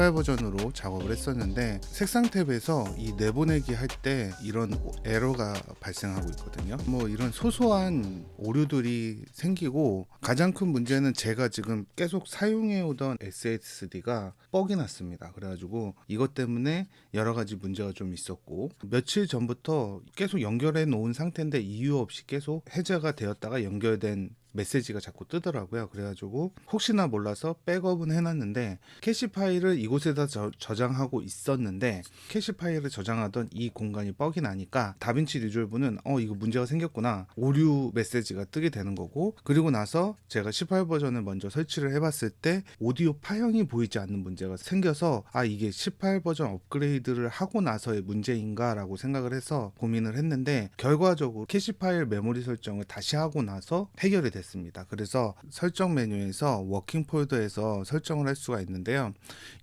18 버전으로 작업을 했었는데 색상 탭에서 이 내보내기 할 때 이런 에러가 발생하고 있거든요. 뭐 이런 소소한 오류들이 생기고 가장 큰 문제는 제가 지금 계속 사용해 오던 SSD가 뻑이 났습니다. 그래가지고 이것 때문에 여러 가지 문제가 좀 있었고 며칠 전부터 계속 연결해 놓은 상태인데 이유 없이 계속 해제가 되었다가 연결된 메시지가 자꾸 뜨더라고요. 그래가지고 혹시나 몰라서 백업은 해놨는데 캐시 파일을 이곳에다 저, 저장하고 있었는데 캐시 파일을 저장하던 이 공간이 뻑이 나니까 다빈치 리졸브는 어 이거 문제가 생겼구나 오류 메시지가 뜨게 되는 거고 그리고 나서 제가 18 버전을 먼저 설치를 해봤을 때 오디오 파형이 보이지 않는 문제가 생겨서 아 이게 18 버전 업그레이드를 하고 나서의 문제인가라고 생각을 해서 고민을 했는데 결과적으로 캐시 파일 메모리 설정을 다시 하고 나서 해결이 됐 습니다. 그래서 설정 메뉴에서 워킹 폴더에서 설정을 할 수가 있는데요.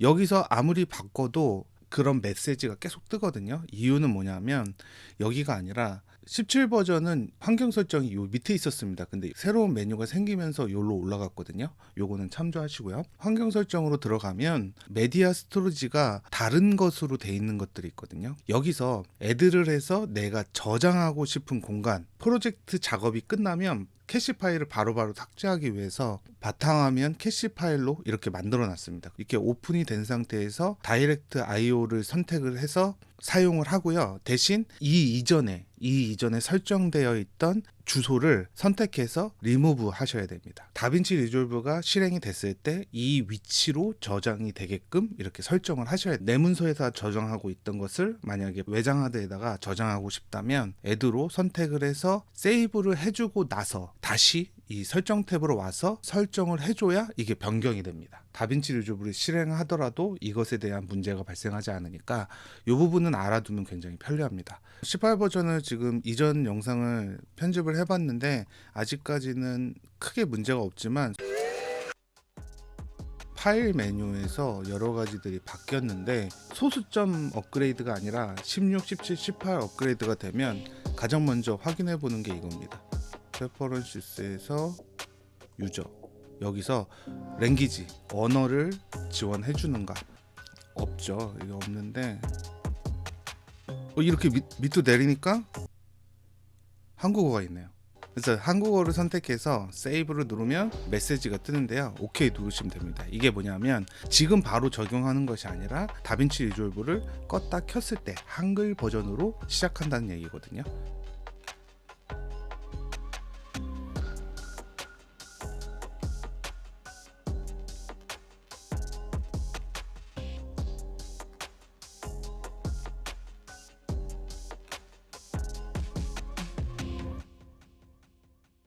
여기서 아무리 바꿔도 그런 메시지가 계속 뜨거든요. 이유는 뭐냐면 여기가 아니라 17 버전은 환경 설정이 요 밑에 있었습니다. 근데 새로운 메뉴가 생기면서 요로 올라갔거든요. 요거는 참조하시고요. 환경 설정으로 들어가면 메디아 스토리지가 다른 것으로 돼 있는 것들이 있거든요. 여기서 애드를 해서 내가 저장하고 싶은 공간 프로젝트 작업이 끝나면 캐시 파일을 바로 바로 삭제하기 위해서 바탕화면 캐시 파일로 이렇게 만들어 놨습니다. 이렇게 오픈이 된 상태에서 다이렉트 IO를 선택을 해서 사용을 하고요. 대신 이 이전에 이 이전에 설정되어 있던 주소를 선택해서 리무브 하셔야 됩니다. 다빈치 리졸브가 실행이 됐을 때 이 위치로 저장이 되게끔 이렇게 설정을 하셔야 돼요. 내 문서에서 저장하고 있던 것을 만약에 외장하드에다가 저장하고 싶다면 애드로 선택을 해서 세이브를 해주고 나서 다시 이 설정 탭으로 와서 설정을 해줘야 이게 변경이 됩니다. 다빈치 리졸브를 실행하더라도 이것에 대한 문제가 발생하지 않으니까 이 부분은 알아두면 굉장히 편리합니다. 18 버전을 지금 이전 영상을 편집을 해봤는데 아직까지는 크게 문제가 없지만 파일 메뉴에서 여러 가지들이 바뀌었는데 소수점 업그레이드가 아니라 16, 17, 18 업그레이드가 되면 가장 먼저 확인해 보는 게 이겁니다. 레퍼런시스에서 유저 여기서 랭귀지 언어를 지원해 주는가 없죠. 이게 없는데 어, 이렇게 밑, 밑으로 내리니까 한국어가 있네요. 그래서 한국어를 선택해서 세이브를 누르면 메시지가 뜨는데요. 오케이 누르시면 됩니다. 이게 뭐냐면 지금 바로 적용하는 것이 아니라 다빈치 리졸브를 껐다 켰을 때 한글 버전으로 시작한다는 얘기거든요.